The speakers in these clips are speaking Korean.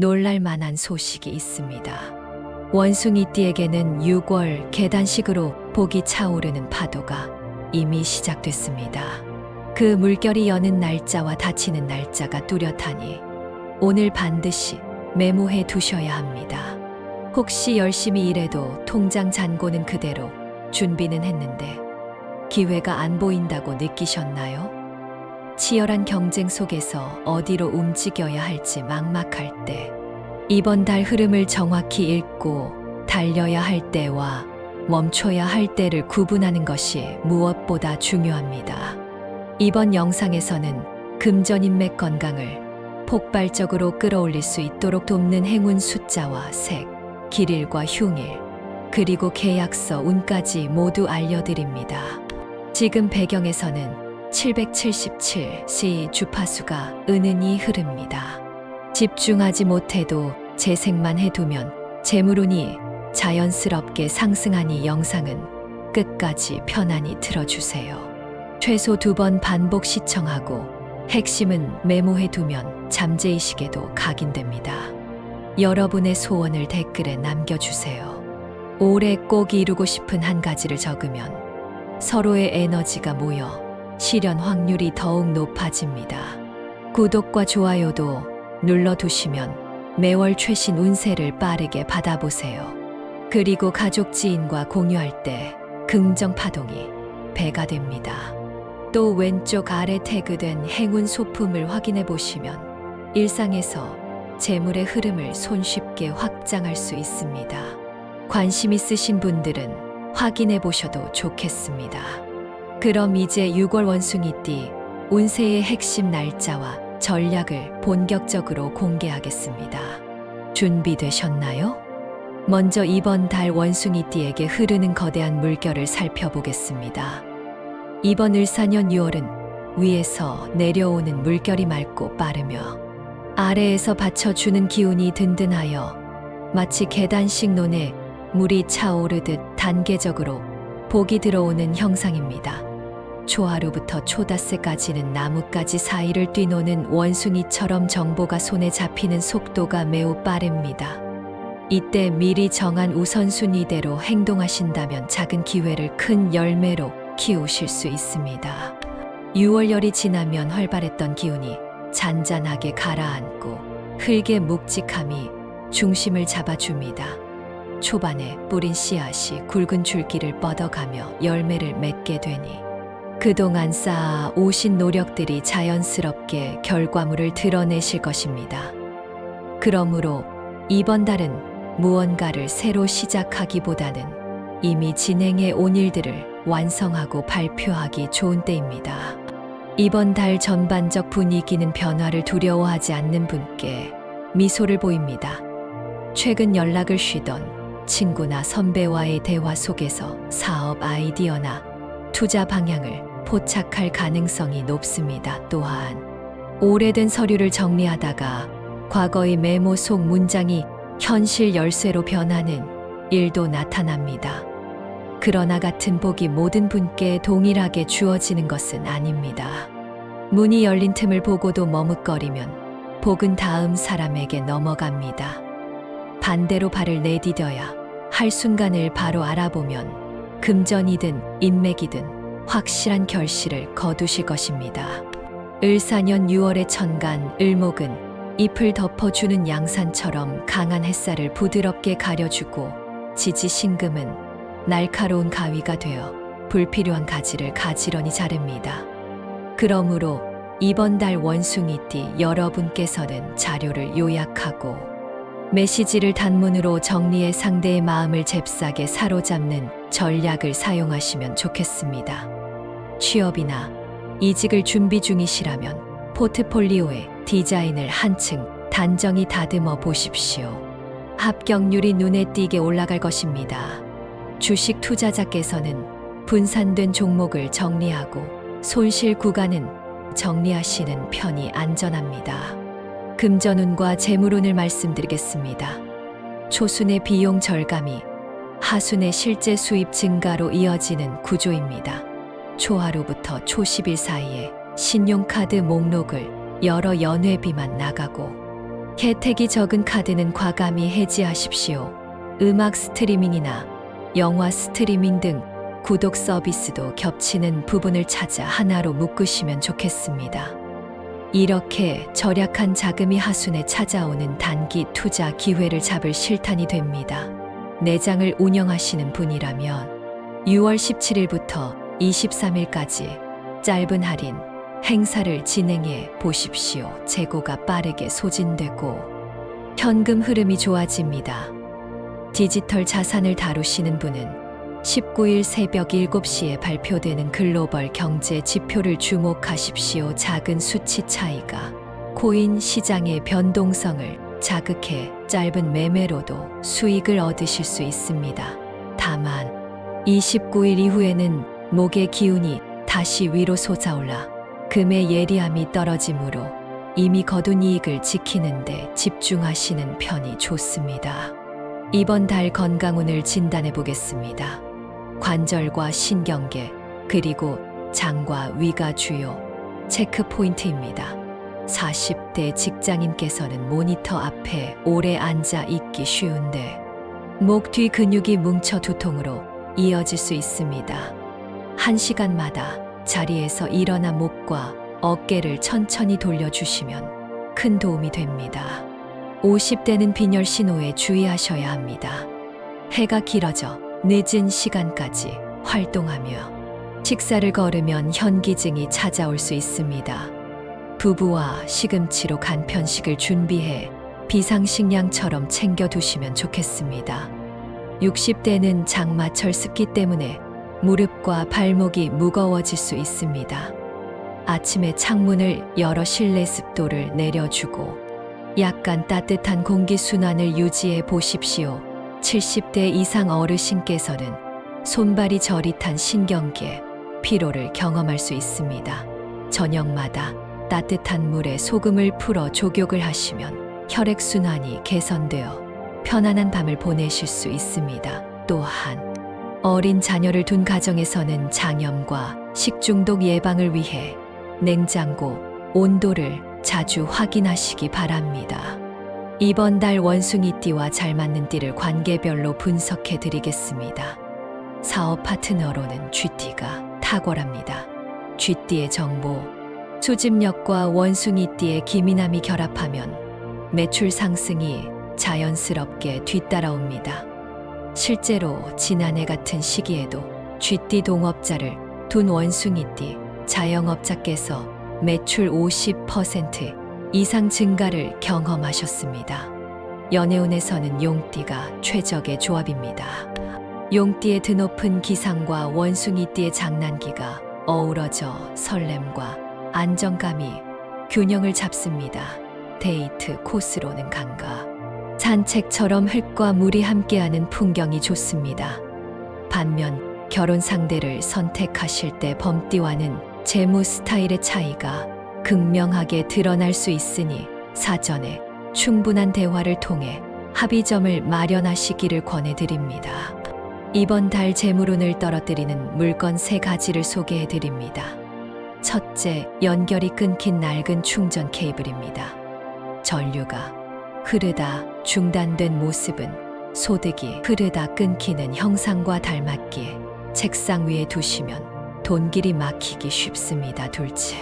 놀랄 만한 소식이 있습니다. 원숭이띠에게는 6월 계단식으로 복이 차오르는 파도가 이미 시작됐습니다. 그 물결이 여는 날짜와 닫히는 날짜가 뚜렷하니 오늘 반드시 메모해 두셔야 합니다. 혹시 열심히 일해도 통장 잔고는 그대로 준비는 했는데 기회가 안 보인다고 느끼셨나요? 치열한 경쟁 속에서 어디로 움직여야 할지 막막할 때 이번 달 흐름을 정확히 읽고 달려야 할 때와 멈춰야 할 때를 구분하는 것이 무엇보다 중요합니다. 이번 영상에서는 금전인맥 건강을 폭발적으로 끌어올릴 수 있도록 돕는 행운 숫자와 색, 길일과 흉일, 그리고 계약서 운까지 모두 알려드립니다. 지금 배경에서는 777시 주파수가 은은히 흐릅니다. 집중하지 못해도 재생만 해두면 재물운이 자연스럽게 상승하니 영상은 끝까지 편안히 들어주세요. 최소 두 번 반복 시청하고 핵심은 메모해두면 잠재의식에도 각인됩니다. 여러분의 소원을 댓글에 남겨주세요. 올해 꼭 이루고 싶은 한 가지를 적으면 서로의 에너지가 모여 실현 확률이 더욱 높아집니다. 구독과 좋아요도 눌러두시면 매월 최신 운세를 빠르게 받아보세요. 그리고 가족 지인과 공유할 때 긍정 파동이 배가 됩니다. 또 왼쪽 아래 태그된 행운 소품을 확인해 보시면 일상에서 재물의 흐름을 손쉽게 확장할 수 있습니다. 관심 있으신 분들은 확인해 보셔도 좋겠습니다. 그럼 이제 6월 원숭이띠 운세의 핵심 날짜와 전략을 본격적으로 공개하겠습니다. 준비되셨나요? 먼저 이번 달 원숭이띠에게 흐르는 거대한 물결을 살펴보겠습니다. 이번 을사년 6월은 위에서 내려오는 물결이 맑고 빠르며 아래에서 받쳐주는 기운이 든든하여 마치 계단식 논에 물이 차오르듯 단계적으로 복이 들어오는 형상입니다. 초하루부터 초닷새까지는 나뭇가지 사이를 뛰노는 원숭이처럼 정보가 손에 잡히는 속도가 매우 빠릅니다. 이때 미리 정한 우선순위대로 행동하신다면 작은 기회를 큰 열매로 키우실 수 있습니다. 6월열이 지나면 활발했던 기운이 잔잔하게 가라앉고 흙의 묵직함이 중심을 잡아줍니다. 초반에 뿌린 씨앗이 굵은 줄기를 뻗어가며 열매를 맺게 되니 그동안 쌓아 오신 노력들이 자연스럽게 결과물을 드러내실 것입니다. 그러므로 이번 달은 무언가를 새로 시작하기보다는 이미 진행해 온 일들을 완성하고 발표하기 좋은 때입니다. 이번 달 전반적 분위기는 변화를 두려워하지 않는 분께 미소를 보입니다. 최근 연락을 쉬던 친구나 선배와의 대화 속에서 사업 아이디어나 투자 방향을 포착할 가능성이 높습니다. 또한 오래된 서류를 정리하다가 과거의 메모 속 문장이 현실 열쇠로 변하는 일도 나타납니다. 그러나 같은 복이 모든 분께 동일하게 주어지는 것은 아닙니다. 문이 열린 틈을 보고도 머뭇거리면 복은 다음 사람에게 넘어갑니다. 반대로 발을 내디뎌야 할 순간을 바로 알아보면 금전이든 인맥이든 확실한 결실을 거두실 것입니다. 을사년 6월의 천간 을목은 잎을 덮어주는 양산처럼 강한 햇살을 부드럽게 가려주고 지지신금은 날카로운 가위가 되어 불필요한 가지를 가지런히 자릅니다. 그러므로 이번 달 원숭이띠 여러분께서는 자료를 요약하고 메시지를 단문으로 정리해 상대의 마음을 잽싸게 사로잡는 전략을 사용하시면 좋겠습니다. 취업이나 이직을 준비 중이시라면 포트폴리오에 디자인을 한층 단정히 다듬어 보십시오. 합격률이 눈에 띄게 올라갈 것입니다. 주식 투자자께서는 분산된 종목을 정리하고 손실 구간은 정리하시는 편이 안전합니다. 금전운과 재물운을 말씀드리겠습니다. 초순의 비용 절감이 하순의 실제 수입 증가로 이어지는 구조입니다. 초하루부터 초10일 사이에 신용카드 목록을 열어 연회비만 나가고 혜택이 적은 카드는 과감히 해지하십시오. 음악 스트리밍이나 영화 스트리밍 등 구독 서비스도 겹치는 부분을 찾아 하나로 묶으시면 좋겠습니다. 이렇게 절약한 자금이 하순에 찾아오는 단기 투자 기회를 잡을 실탄이 됩니다. 내장을 운영하시는 분이라면 6월 17일부터 23일까지 짧은 할인 행사를 진행해 보십시오. 재고가 빠르게 소진되고 현금 흐름이 좋아집니다. 디지털 자산을 다루시는 분은 19일 새벽 7시에 발표되는 글로벌 경제 지표를 주목하십시오. 작은 수치 차이가 코인 시장의 변동성을 자극해 짧은 매매로도 수익을 얻으실 수 있습니다. 다만 29일 이후에는 목의 기운이 다시 위로 솟아올라 금의 예리함이 떨어지므로 이미 거둔 이익을 지키는데 집중하시는 편이 좋습니다. 이번 달 건강운을 진단해 보겠습니다. 관절과 신경계, 그리고 장과 위가 주요 체크 포인트입니다. 40대 직장인께서는 모니터 앞에 오래 앉아 있기 쉬운데 목 뒤 근육이 뭉쳐 두통으로 이어질 수 있습니다. 한 시간마다 자리에서 일어나 목과 어깨를 천천히 돌려주시면 큰 도움이 됩니다. 50대는 빈혈 신호에 주의하셔야 합니다. 해가 길어져 늦은 시간까지 활동하며 식사를 거르면 현기증이 찾아올 수 있습니다. 부부와 시금치로 간편식을 준비해 비상식량처럼 챙겨두시면 좋겠습니다. 60대는 장마철 습기 때문에 무릎과 발목이 무거워질 수 있습니다. 아침에 창문을 열어 실내 습도를 내려주고 약간 따뜻한 공기 순환을 유지해 보십시오. 70대 이상 어르신께서는 손발이 저릿한 신경계, 피로를 경험할 수 있습니다. 저녁마다 따뜻한 물에 소금을 풀어 조격을 하시면 혈액순환이 개선되어 편안한 밤을 보내실 수 있습니다. 또한 어린 자녀를 둔 가정에서는 장염과 식중독 예방을 위해 냉장고 온도를 자주 확인하시기 바랍니다. 이번 달 원숭이띠와 잘 맞는 띠를 관계별로 분석해 드리겠습니다. 사업 파트너로는 쥐띠가 탁월합니다. 쥐띠의 정보, 수집력과 원숭이띠의 기민함이 결합하면 매출 상승이 자연스럽게 뒤따라옵니다. 실제로 지난해 같은 시기에도 쥐띠 동업자를 둔 원숭이띠 자영업자께서 매출 50% 이상 증가를 경험하셨습니다. 연애운에서는 용띠가 최적의 조합입니다. 용띠의 드높은 기상과 원숭이띠의 장난기가 어우러져 설렘과 안정감이 균형을 잡습니다. 데이트 코스로는 강가. 산책처럼 흙과 물이 함께하는 풍경이 좋습니다. 반면 결혼 상대를 선택하실 때 범띠와는 재무 스타일의 차이가 극명하게 드러날 수 있으니 사전에 충분한 대화를 통해 합의점을 마련하시기를 권해드립니다. 이번 달 재물운을 떨어뜨리는 물건 세 가지를 소개해 드립니다. 첫째, 연결이 끊긴 낡은 충전 케이블입니다. 전류가 흐르다 중단된 모습은 소득이 흐르다 끊기는 형상과 닮았기에 책상 위에 두시면 돈길이 막히기 쉽습니다. 둘째,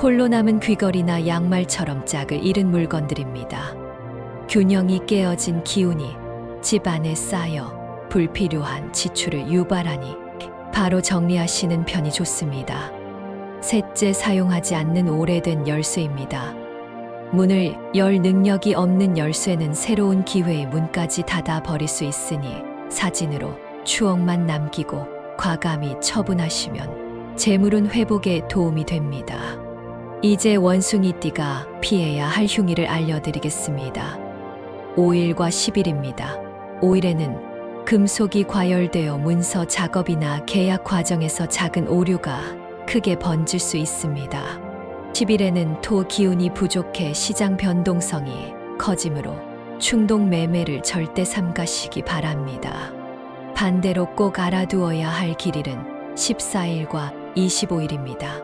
홀로 남은 귀걸이나 양말처럼 짝을 잃은 물건들입니다. 균형이 깨어진 기운이 집 안에 쌓여 불필요한 지출을 유발하니 바로 정리하시는 편이 좋습니다. 셋째, 사용하지 않는 오래된 열쇠입니다. 문을 열 능력이 없는 열쇠는 새로운 기회의 문까지 닫아 버릴 수 있으니 사진으로 추억만 남기고 과감히 처분하시면 재물운 회복에 도움이 됩니다. 이제 원숭이띠가 피해야 할 흉의를 알려드리겠습니다. 5일과 10일입니다. 5일에는 금속이 과열되어 문서 작업이나 계약 과정에서 작은 오류가 크게 번질 수 있습니다. 10일에는 토 기운이 부족해 시장 변동성이 커지므로 충동 매매를 절대 삼가시기 바랍니다. 반대로 꼭 알아두어야 할 길일은 14일과 25일입니다.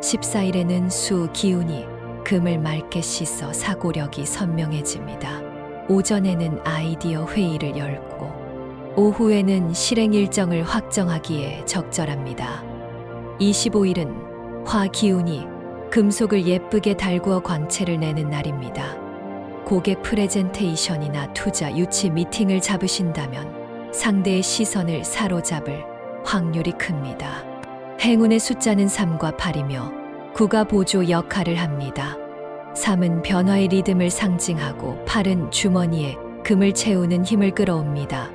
14일에는 수 기운이 금을 맑게 씻어 사고력이 선명해집니다. 오전에는 아이디어 회의를 열고 오후에는 실행 일정을 확정하기에 적절합니다. 25일은 화 기운이 금속을 예쁘게 달구어 광채를 내는 날입니다. 고객 프레젠테이션이나 투자 유치 미팅을 잡으신다면 상대의 시선을 사로잡을 확률이 큽니다. 행운의 숫자는 3과 8이며 9가 보조 역할을 합니다. 3은 변화의 리듬을 상징하고 8은 주머니에 금을 채우는 힘을 끌어옵니다.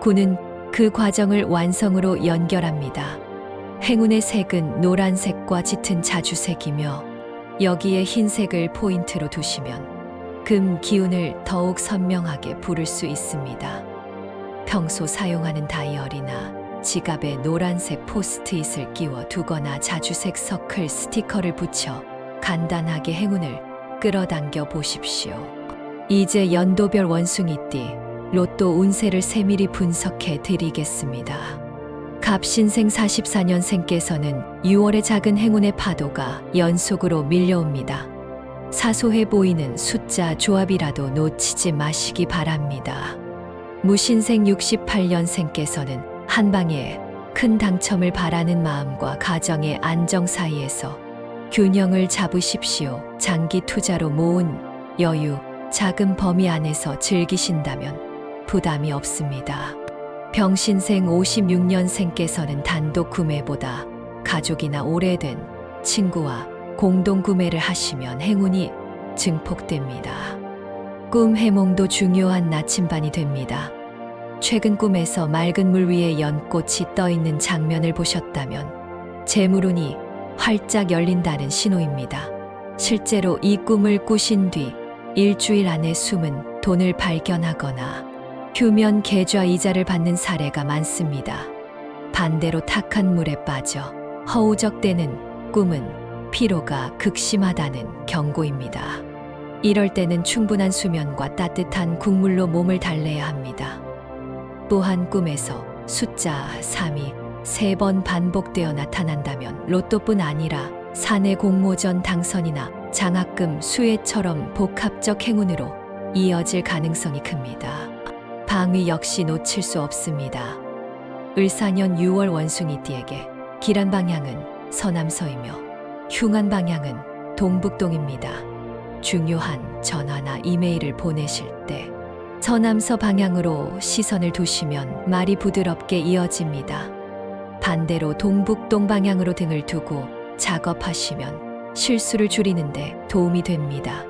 9는 그 과정을 완성으로 연결합니다. 행운의 색은 노란색과 짙은 자주색이며 여기에 흰색을 포인트로 두시면 금 기운을 더욱 선명하게 부를 수 있습니다. 평소 사용하는 다이어리나 지갑에 노란색 포스트잇을 끼워 두거나 자주색 서클 스티커를 붙여 간단하게 행운을 끌어당겨 보십시오. 이제 연도별 원숭이띠 로또 운세를 세밀히 분석해 드리겠습니다. 갑신생 44년생께서는 6월의 작은 행운의 파도가 연속으로 밀려옵니다. 사소해 보이는 숫자 조합이라도 놓치지 마시기 바랍니다. 무신생 68년생께서는 한 방에 큰 당첨을 바라는 마음과 가정의 안정 사이에서 균형을 잡으십시오. 장기 투자로 모은 여유, 작은 범위 안에서 즐기신다면 부담이 없습니다. 병신생 56년생께서는 단독 구매보다 가족이나 오래된 친구와 공동 구매를 하시면 행운이 증폭됩니다. 꿈 해몽도 중요한 나침반이 됩니다. 최근 꿈에서 맑은 물 위에 연꽃이 떠 있는 장면을 보셨다면 재물운이 활짝 열린다는 신호입니다. 실제로 이 꿈을 꾸신 뒤 일주일 안에 숨은 돈을 발견하거나 휴면 계좌 이자를 받는 사례가 많습니다. 반대로 탁한 물에 빠져 허우적대는 꿈은 피로가 극심하다는 경고입니다. 이럴 때는 충분한 수면과 따뜻한 국물로 몸을 달래야 합니다. 또한 꿈에서 숫자 3이 세 번 반복되어 나타난다면 로또뿐 아니라 사내 공모전 당선이나 장학금 수혜처럼 복합적 행운으로 이어질 가능성이 큽니다. 방위 역시 놓칠 수 없습니다. 을사년 6월 원숭이띠에게 길한 방향은 서남서이며 흉한 방향은 동북동입니다. 중요한 전화나 이메일을 보내실 때 서남서 방향으로 시선을 두시면 말이 부드럽게 이어집니다. 반대로 동북동 방향으로 등을 두고 작업하시면 실수를 줄이는데 도움이 됩니다.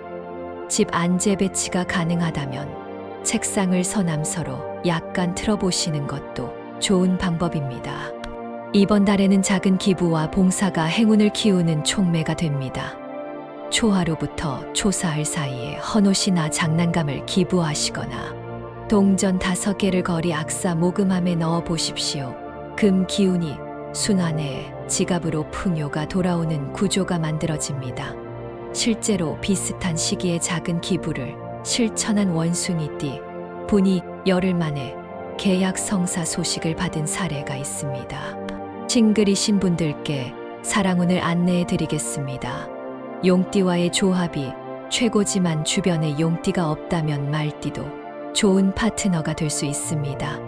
집 안재 배치가 가능하다면 책상을 서남서로 약간 틀어보시는 것도 좋은 방법입니다. 이번 달에는 작은 기부와 봉사가 행운을 키우는 촉매가 됩니다. 초하루부터 초사흘 사이에 헌옷이나 장난감을 기부하시거나 동전 다섯 개를 거리 악사 모금함에 넣어 보십시오. 금 기운이 순환해 지갑으로 풍요가 돌아오는 구조가 만들어집니다. 실제로 비슷한 시기에 작은 기부를 실천한 원숭이띠 분이 열흘 만에 계약 성사 소식을 받은 사례가 있습니다. 싱글이신 분들께 사랑운을 안내해 드리겠습니다. 용띠와의 조합이 최고지만 주변에 용띠가 없다면 말띠도 좋은 파트너가 될 수 있습니다.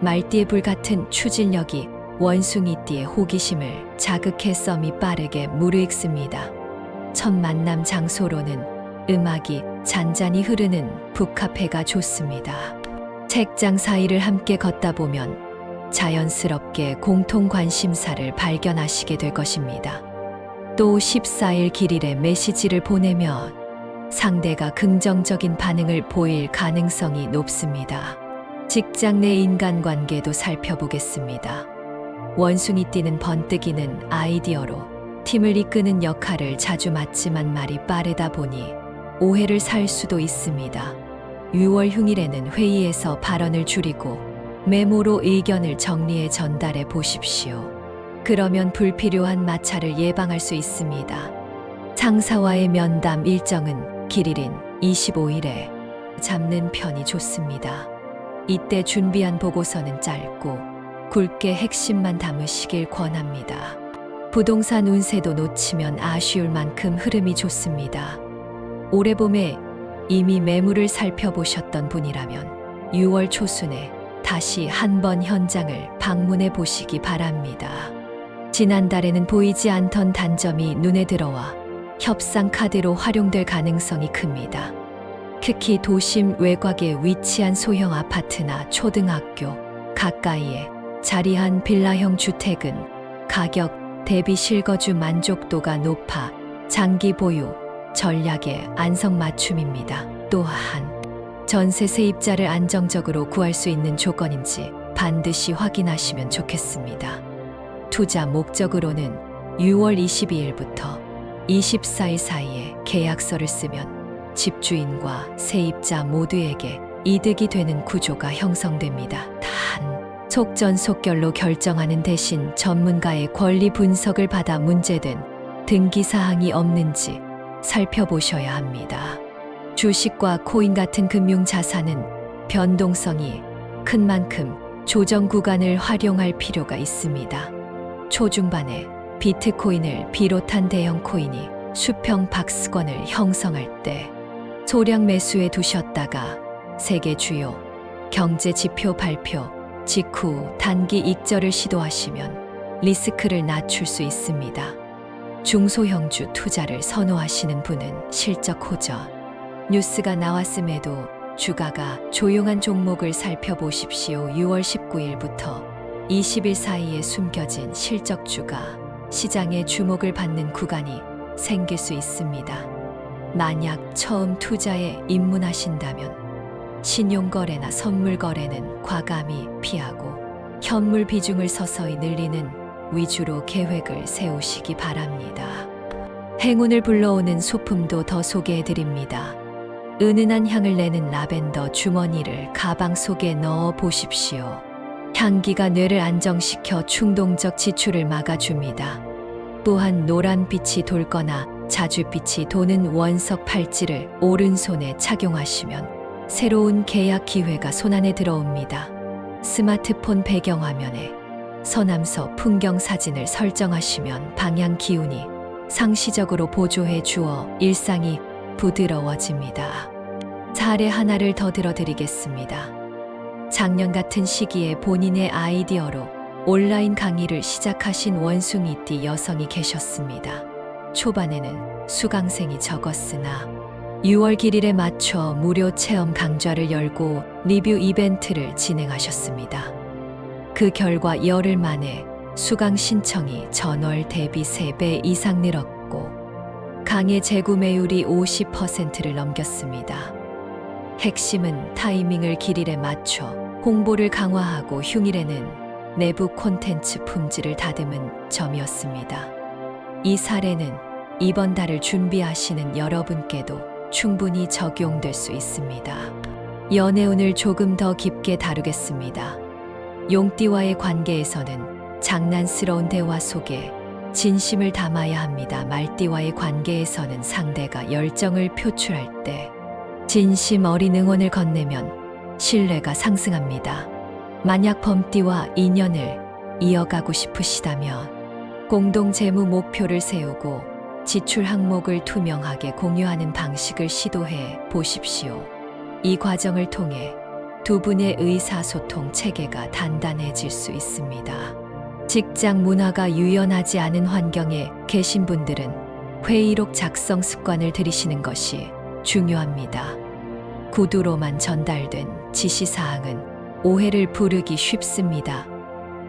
말띠의 불같은 추진력이 원숭이띠의 호기심을 자극해 썸이 빠르게 무르익습니다. 첫 만남 장소로는 음악이 잔잔히 흐르는 북카페가 좋습니다. 책장 사이를 함께 걷다 보면 자연스럽게 공통 관심사를 발견하시게 될 것입니다. 또 14일 길일에 메시지를 보내면 상대가 긍정적인 반응을 보일 가능성이 높습니다. 직장 내 인간관계도 살펴보겠습니다. 원숭이띠는 번뜩이는 아이디어로 팀을 이끄는 역할을 자주 맡지만 말이 빠르다 보니 오해를 살 수도 있습니다. 6월 흉일에는 회의에서 발언을 줄이고 메모로 의견을 정리해 전달해 보십시오. 그러면 불필요한 마찰을 예방할 수 있습니다. 상사와의 면담 일정은 길일인 25일에 잡는 편이 좋습니다. 이때 준비한 보고서는 짧고 굵게 핵심만 담으시길 권합니다. 부동산 운세도 놓치면 아쉬울 만큼 흐름이 좋습니다. 올해 봄에 이미 매물을 살펴보셨던 분이라면 6월 초순에 다시 한번 현장을 방문해 보시기 바랍니다. 지난달에는 보이지 않던 단점이 눈에 들어와 협상 카드로 활용될 가능성이 큽니다. 특히 도심 외곽에 위치한 소형 아파트나 초등학교 가까이에 자리한 빌라형 주택은 가격 대비 실거주 만족도가 높아 장기 보유 전략의 안성맞춤입니다. 또한 전세 세입자를 안정적으로 구할 수 있는 조건인지 반드시 확인하시면 좋겠습니다. 투자 목적으로는 6월 22일부터 24일 사이에 계약서를 쓰면 집주인과 세입자 모두에게 이득이 되는 구조가 형성됩니다. 단, 속전속결로 결정하는 대신 전문가의 권리 분석을 받아 문제된 등기 사항이 없는지 살펴보셔야 합니다. 주식과 코인 같은 금융 자산은 변동성이 큰 만큼 조정 구간을 활용할 필요가 있습니다. 초중반에 비트코인을 비롯한 대형 코인이 수평 박스권을 형성할 때 소량 매수해 두셨다가 세계 주요 경제 지표 발표 직후 단기 익절을 시도하시면 리스크를 낮출 수 있습니다. 중소형주 투자를 선호하시는 분은 실적 호전. 뉴스가 나왔음에도 주가가 조용한 종목을 살펴보십시오. 6월 19일부터 20일 사이에 숨겨진 실적주가 시장의 주목을 받는 구간이 생길 수 있습니다. 만약 처음 투자에 입문하신다면 신용거래나 선물거래는 과감히 피하고 현물 비중을 서서히 늘리는 위주로 계획을 세우시기 바랍니다. 행운을 불러오는 소품도 더 소개해 드립니다. 은은한 향을 내는 라벤더 주머니를 가방 속에 넣어 보십시오. 향기가 뇌를 안정시켜 충동적 지출을 막아줍니다. 또한 노란빛이 돌거나 자주빛이 도는 원석 팔찌를 오른손에 착용하시면 새로운 계약 기회가 손안에 들어옵니다. 스마트폰 배경화면에 서남서 풍경 사진을 설정하시면 방향 기운이 상시적으로 보조해 주어 일상이 부드러워집니다. 사례 하나를 더 들어드리겠습니다. 작년 같은 시기에 본인의 아이디어로 온라인 강의를 시작하신 원숭이띠 여성이 계셨습니다. 초반에는 수강생이 적었으나 6월 길일에 맞춰 무료 체험 강좌를 열고 리뷰 이벤트를 진행하셨습니다. 그 결과 열흘 만에 수강 신청이 전월 대비 3배 이상 늘었고 강의 재구매율이 50%를 넘겼습니다. 핵심은 타이밍을 길일에 맞춰 홍보를 강화하고 흉일에는 내부 콘텐츠 품질을 다듬은 점이었습니다. 이 사례는 이번 달을 준비하시는 여러분께도 충분히 적용될 수 있습니다. 연애운을 조금 더 깊게 다루겠습니다. 용띠와의 관계에서는 장난스러운 대화 속에 진심을 담아야 합니다. 말띠와의 관계에서는 상대가 열정을 표출할 때 진심 어린 응원을 건네면 신뢰가 상승합니다. 만약 범띠와 인연을 이어가고 싶으시다면 공동 재무 목표를 세우고 지출 항목을 투명하게 공유하는 방식을 시도해 보십시오. 이 과정을 통해 두 분의 의사소통 체계가 단단해질 수 있습니다. 직장 문화가 유연하지 않은 환경에 계신 분들은 회의록 작성 습관을 들이시는 것이 중요합니다. 구두로만 전달된 지시사항은 오해를 부르기 쉽습니다.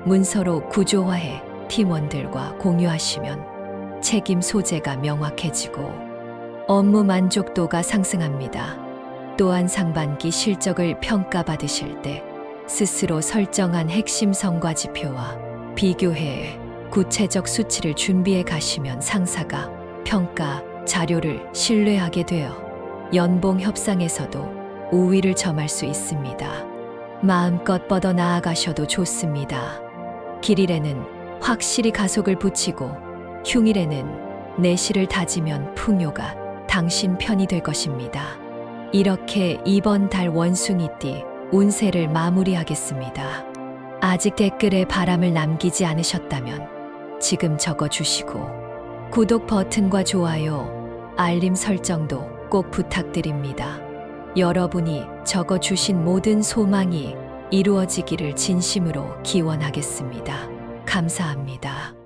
문서로 구조화해 팀원들과 공유하시면 책임 소재가 명확해지고 업무 만족도가 상승합니다. 또한 상반기 실적을 평가받으실 때 스스로 설정한 핵심 성과 지표와 비교해 구체적 수치를 준비해 가시면 상사가 평가 자료를 신뢰하게 되어 연봉 협상에서도 우위를 점할 수 있습니다. 마음껏 뻗어 나아가셔도 좋습니다. 길일에는 확실히 가속을 붙이고 흉일에는 내실을 다지면 풍요가 당신 편이 될 것입니다. 이렇게 이번 달 원숭이띠 운세를 마무리하겠습니다. 아직 댓글에 바람을 남기지 않으셨다면 지금 적어 주시고 구독 버튼과 좋아요, 알림 설정도 꼭 부탁드립니다. 여러분이 적어 주신 모든 소망이 이루어지기를 진심으로 기원하겠습니다. 감사합니다.